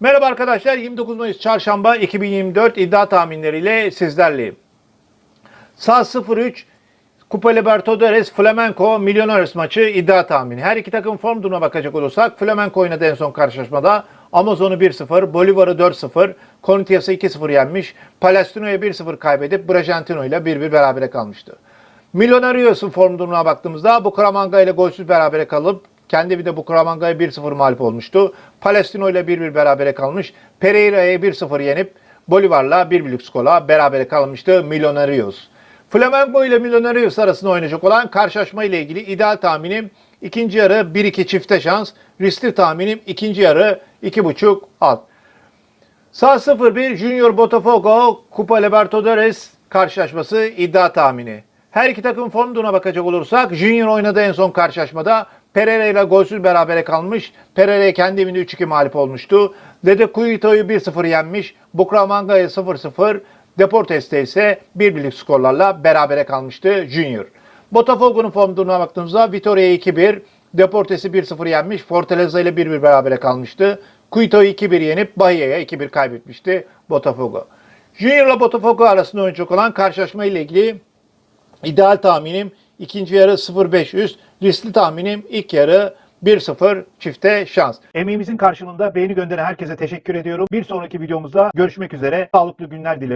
Merhaba arkadaşlar 29 Mayıs Çarşamba 2024 iddia tahminleriyle sizlerleyim. Saat 03 Kupa Libertadores Flamenco Millonarios maçı iddia tahmini. Her iki takım form durumuna bakacak olursak Flamenco oynadı en son karşılaşmada. Amazon'u 1-0, Bolivar'ı 4-0, Corinthians'ı 2-0 yenmiş. Palestino'ya 1-0 kaybedip Bragantino ile 1-1 berabere kalmıştı. Millonarios'un form durumuna baktığımızda Bucaramanga ile golsüz berabere kalıp kendi bir de Bucaramanga'ya 1-0 mağlup olmuştu. Palestino ile 1-1 berabere kalmış. Pereira'ya 1-0 yenip Bolivar'la 1-1'lik skorla berabere kalmıştı Millonarios. Flamengo ile Millonarios arasında oynayacak olan karşılaşma ile ilgili ideal tahminim ikinci yarı 1-2 çifte şans. Riskli tahminim ikinci yarı 2.5 alt. Saat 01 Junior Botafogo Kupa Libertadores karşılaşması iddia tahmini. Her iki takım form durumuna bakacak olursak Junior oynadı en son karşılaşmada. Pereira ile golsüz berabere kalmış. Pereira kendi evinde 3-2 mağlup olmuştu. Dede Cuito'yu 1-0 yenmiş. Bucaramanga'ya 0-0. Deportes'te ise 1-1'lik skorlarla berabere kalmıştı Junior. Botafogo'nun form durumuna baktığımızda Vitoria'ya 2-1, Deportes'i 1-0 yenmiş. Fortaleza ile 1-1 berabere kalmıştı. Cuito'yu 2-1 yenip Bahia'ya 2-1 kaybetmişti Botafogo. Junior ile Botafogo arasında oynayacak olan karşılaşma ile ilgili ideal tahminim ikinci yarı 0-5 üst. Riskli tahminim ilk yarı 1-0 çifte şans. Emeğimizin karşılığında beğeni gönderen herkese teşekkür ediyorum. Bir sonraki videomuzda görüşmek üzere. Sağlıklı günler dilerim.